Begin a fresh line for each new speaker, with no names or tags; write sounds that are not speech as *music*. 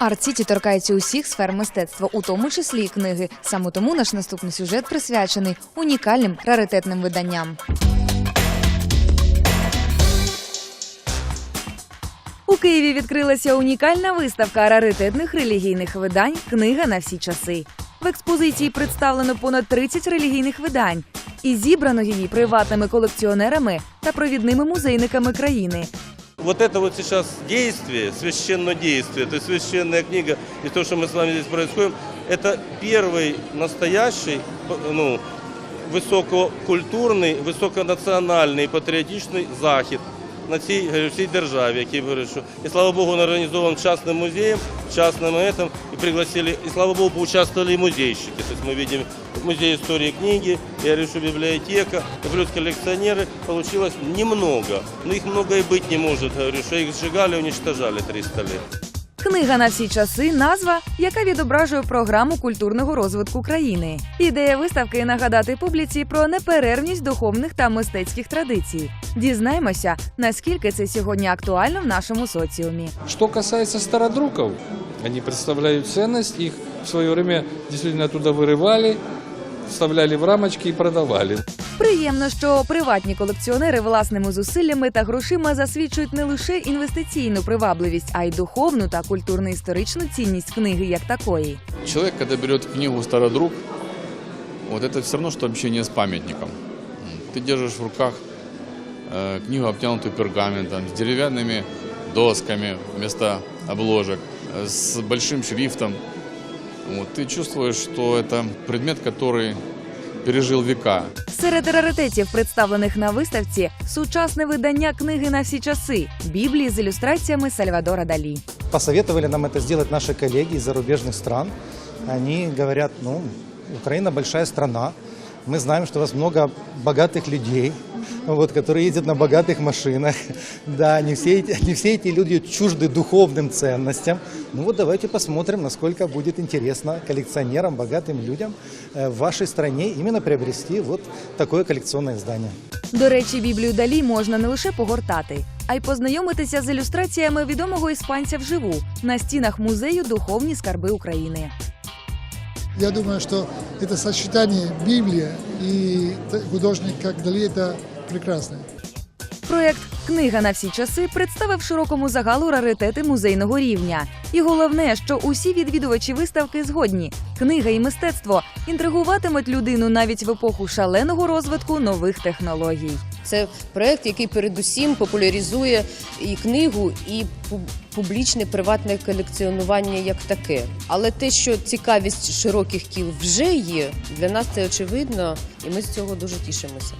Арт-Сіті торкається усіх сфер мистецтва, у тому числі і книги. Саме тому наш наступний сюжет присвячений унікальним раритетним виданням. У Києві відкрилася унікальна виставка раритетних релігійних видань Книга на всі часи. В експозиції представлено понад 30 релігійних видань, і зібрано її приватними колекціонерами та провідними музейниками країни
Вот это вот сейчас действие, священное действие, то есть священная книга и то, что мы с вами здесь происходим, это первый настоящий, ну, висококультурний, високонаціональний патріотичний захід на цій, говорю, всій державі, який говорю, що і слава Богу, он организован частным музеем, частным этом, и пригласили, и слава Богу, поучаствовали и музейщики. То есть мы видим музей истории книги, я говорю, что библиотека, и плюс коллекционеры, получилось немного. Но их много и быть не может, говорю, что их сжигали, уничтожали 300 лет.
Книга на всі часи назва, яка відображує програму культурного розвитку країни. Ідея виставки нагадати публіці про неперервність духовних та мистецьких традицій. Дізнаймося, наскільки це сьогодні актуально в нашому соціумі.
Что касается стародруков, они представляют ценность, их в свое время действительно оттуда вырывали, вставляли в рамочки и продавали.
Приємно, що приватні колекціонери власними зусиллями та грошима засвідчують не лише інвестиційну привабливість, а й духовну та культурно-історичну цінність книги як такої.
Человек, когда берет книгу «Стародруг», вот это все равно, что общение с памятником. М, Ты держишь в руках э, книгу, обтянутую пергаментом, с деревянными досками вместо обложек, э, с большим шрифтом. Вот, ты чувствуешь, что это предмет, который пережил века.
Серед раритетів, представлених на виставці, сучасне видання книги на всі часи Біблії з ілюстраціями Сальвадора Далі.
Посоветовали нам это сделать наши коллеги из зарубежных стран. Они говорят, ну, Украина большая страна, мы знаем, что у вас много богатых людей, вот, которые ездят на богатых машинах. *laughs* Да, не все, эти, не все эти люди чужды духовным ценностям. Ну вот давайте посмотрим, насколько будет интересно коллекционерам, богатым людям э, в вашей стране именно приобрести вот такое коллекционное издание.
До речі, Біблію Далі можна не лише погортати, а й познайомитися з ілюстраціями відомого іспанця вживу на стінах музею Духовні скарби України.
Я думаю, что это сочетание Библии и т- художник как Дали это прекрасно.
Проєкт Книга на всі часи представив широкому загалу раритети музейного рівня. І головне, що усі відвідувачі виставки згодні. Книга і мистецтво інтригуватимуть людину навіть в епоху шаленого розвитку нових технологій.
Це проект, який передусім популяризує і книгу, і публічне приватне колекціонування як таке. Але те, що цікавість широких кіл вже є, для нас це очевидно, і ми з цього дуже тішимося.